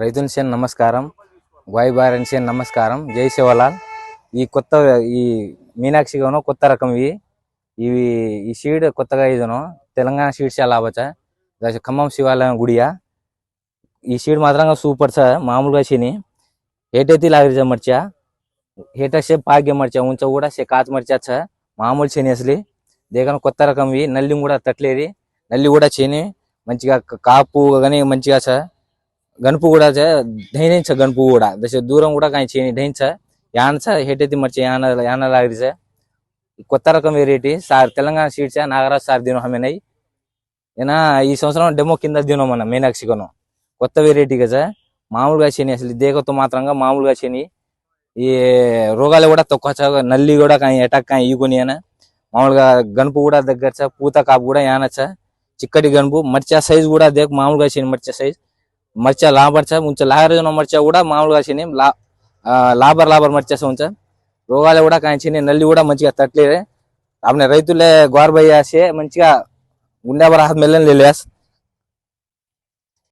రైతుల నమస్కారం వాయుబారన్ సేన్ నమస్కారం. జై శివలాల్. ఈ కొత్త ఈ మీనాక్షిగాను కొత్త రకం ఇవి. ఇవి ఈ సీడ్ కొత్తగా ఇదను. తెలంగాణ సీడ్స్ చాలా ఆవచ్చా ఖమ్మం శివాలయం గుడియా. ఈ సీడ్ మాత్రంగా సూపర్ సార్. మామూలుగా శని. ఏటైతే లాగిరిజ మర్చా ఏటసే పాగ్యం మర్చా ఉంచ కూడా సే కాచ మర్చా సార్. మామూలు శని అసలు. దేకన కొత్త రకం ఇవి. నల్లి కూడా తట్లేది నల్లి కూడా చేని. మంచిగా కాపు కానీ మంచిగా సార్. గనుపు కూడా ధైర్యించ గనుపు కూడా. దశ దూరం కూడా కానీ చేయని ధైర్యించ యానస హెటెత్తి మర్చి యాన యాన లాగిరి కొత్త రకం variety sir Telangana seeds Nagaraj sir దినం హమేనై ఏనా ఈ సంవత్సరం డెమో కింద దినం మన మీనాక్షికను కొత్త వెరైటీ కదా మామూలుగా చేయని అసలు దేగతో మాత్రంగా మామూలుగా చేయని ఈ రోగాలు కూడా తక్కువ నల్లి కూడా కానీ అటాక్ కానీ ఈకొని అని మామూలుగా గనుపు కూడా దగ్గర పూత కాపు కూడా యానచ్చ చిక్కటి గనుపు మర్చా సైజ్ కూడా దేకు మామూలుగా చేయని మర్చా సైజ్ మర్చా లాబర్చా ఉంచ లాగరిన మర్చా కూడా మామూలుగా చిన్న లాభర్ లాభర్ లాబర్ మర్చేసా ఉంచ రోగాలు కూడా కానీ చిన్న నల్లి కూడా మంచిగా తట్టలేదు. అప్పుడు రైతులే గోర్బయ్యాసే మంచిగా గుండె బరాహత్ మెల్లని లేలేస్